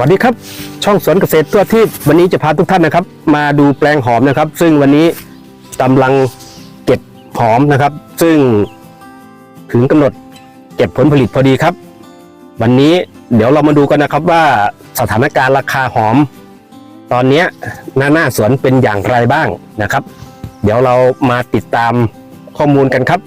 สวัสดีครับ ช่องสวนเกษตรตัวที่วันนี้จะพาทุกท่านนะครับ มาดูแปลงหอมนะครับ ซึ่งวันนี้กำลังเก็บหอมนะครับ ซึ่งถึงกำหนดเก็บผลผลิตพอดีครับ วันนี้เดี๋ยวเรามาดูกันนะครับว่าสถานการณ์ราคาหอม ตอนนี้หน้าหน้าสวนเป็นอย่างไรบ้างนะครับ เดี๋ยวเรามาติดตามข้อมูลกันครับ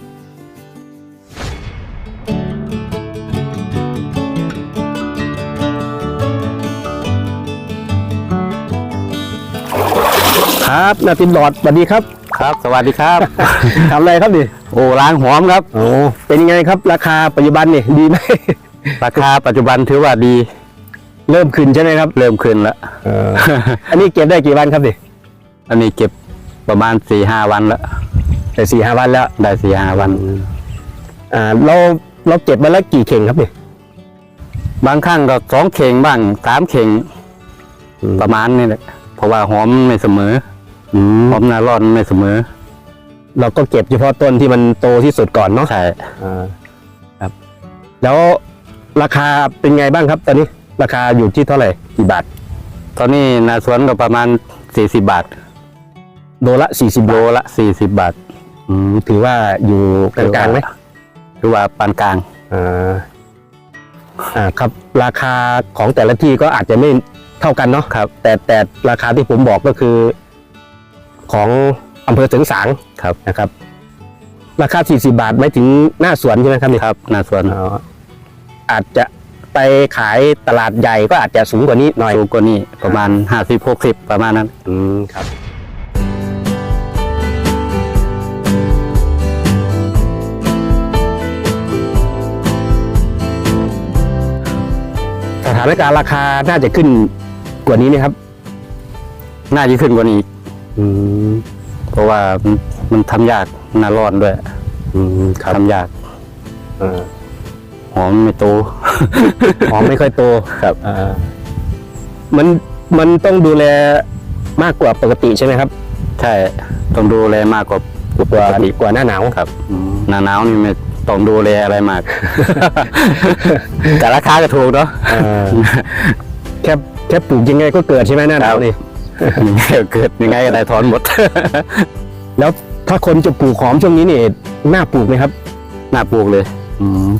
ครับนาตินหลอดสวัสดีครับครับ สวัสดีครับ ทำอะไรครับดิโอ้ล้างหอมครับโอ้เป็นยังไงครับ ราคาปัจจุบันนี่ดีไหม ราคาปัจจุบันถือว่าดีเริ่มขึ้นใช่ไหมครับ เริ่มขึ้นแล้วอันนี้เก็บได้กี่วันครับดิอันนี้เก็บประมาณสี่ห้าวันแล้วแต่สี่ห้าวันแล้ว ได้สี่ห้าวันอ่าเราเราเก็บมาแล้วกี่เข่งครับดิบางครั้งก็สองเข่งบ้างสามเข่งประมาณนี้แหละเพราะว่าหอมไม่เสมอ อืมหอมนาร่อนไม่เสมอเราก็เก็บเฉพาะต้นที่มันโตที่สุดก่อนเนาะใช่ครับ แล้วราคาเป็นไงบ้างครับ ตอนนี้ ราคาอยู่ที่เท่าไหร่กี่บาท ตอนนี้นาสวนก็ประมาณสี่สิบบาท โลละสี่สิบโลโลละสี่สิบบาท อืมถือว่าอยู่กลางๆไหมถือว่าปานกลางอ่าอ่าครับ ราคาของแต่ละที่ก็อาจจะไม่เท่ากันเนาะครับ แต่แต่ราคาที่ผมบอกก็คือ ของอำเภอเสริงสางครับนะครับ ราคา 40 บาทไม่ถึงหน้าสวนใช่ไหมครับนี่ครับนาสวนอ๋ออาจจะไปขายตลาดใหญ่ก็อาจจะสูงกว่านี้หน่อยสูงกว่านี้ประมาณห้าสิบหกสิบประมาณนั้น อืมครับ สถานการณ์ราคาน่าจะขึ้นกว่านี้ไหมครับ น่าจะขึ้นกว่านี้อีก อืมเพราะว่ามันมันทำยากนาร้อนด้วยอืมครับทำยากเออหอมไม่โต หอมไม่ค่อยโตครับ อ่ามันมันต้องดูแลมากกว่าปกติใช่ไหมครับ ใช่ต้องดูแลมากกว่าปกว่ากติกว่าหน้าหนาวครับหน้าหนาวนี่ไม่ต้องดูแลอะไรมาก แต่ราคาก็ถูกเนาะเออแค่แค่ปลูกยังไงก็เกิดใช่ไหมหน้าหนาวนี่ เกิดยังไงก็ได้ถอนหมด แล้วถ้าคนจะปลูกหอมช่วงนี้นี่น่าปลูกไหมครับน่าปลูกเลย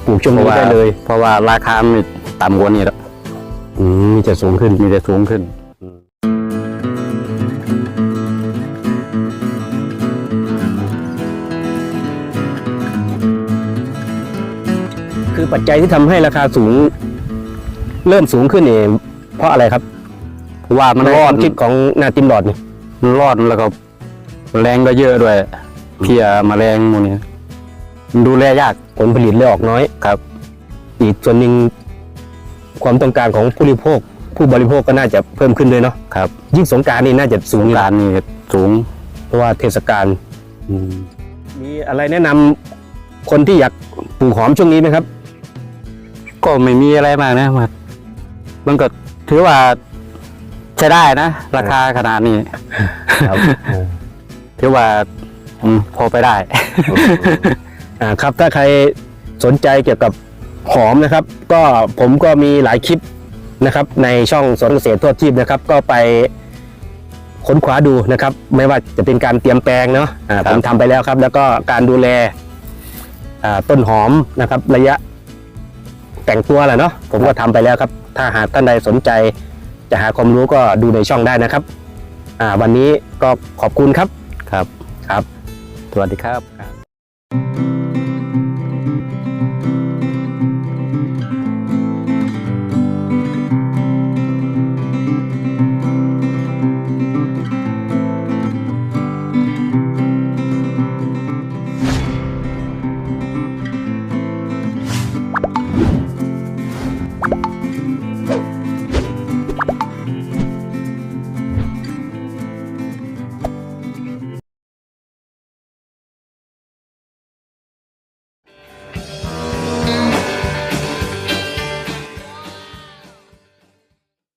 ปลูกช่วงเพนี้ราะว่าได้เลย เพราะว่าราคามันต่ำกว่านี้แล้วอืมมีจะสูงขึ้นมีแต่สูงขึ้นคือปัจจัยที่ทำให้ราคาสูง เริ่มสูงขึ้นนี่เพราะอะไรครับเพราะ ว่ามันในร้คอวานมคิดของนาติมดอดนี่มันร้อนแล้วก็แรงก็เยอะด้วย เพียแมลงพวกนี้มันดูแลยากผลผลิตเลยออกน้อยครับ อีกส่วนหนึ่งความต้องการของผู้บริโภค ผู้บริโภคก็น่าจะเพิ่มขึ้นด้วยเนาะครับ ยิ่งสงกรารนี่น่าจะสูงอยู่การนี่สูง เพราะว่าเทศกาลมีอะไรแนะนำคนที่อยากปลูกหอมช่วงนี้ไหมครับ ก็ไม่มีอะไรมากนะมันมันก็ถือว่า ใช้ได้นะ ราคาขนาดนี้ครับถือว่าอืมพอไปได้อ่าครับถ้าใครสนใจเกี่ยวกับหอมนะครับ ก็ผมก็มีหลายคลิปนะครับ ในช่องสวนเกษตรทั่วทีปนะครับ ก็ไปค้นคว้าดูนะครับ ไม่ว่าจะเป็นการเตรียมแปลงเนาะอ่าครับผมทำไปแล้วครับ แล้วก็การดูแลอ่าต้นหอมนะครับ ระยะแต่งตัวแหละเนาะผมก็ทำไปแล้วครับ ถ้าหากท่านใดสนใจ จะหาความรู้ก็ดูในช่องได้นะครับอ่าวันนี้ก็ขอบคุณครับครับครับ สวัสดีครับ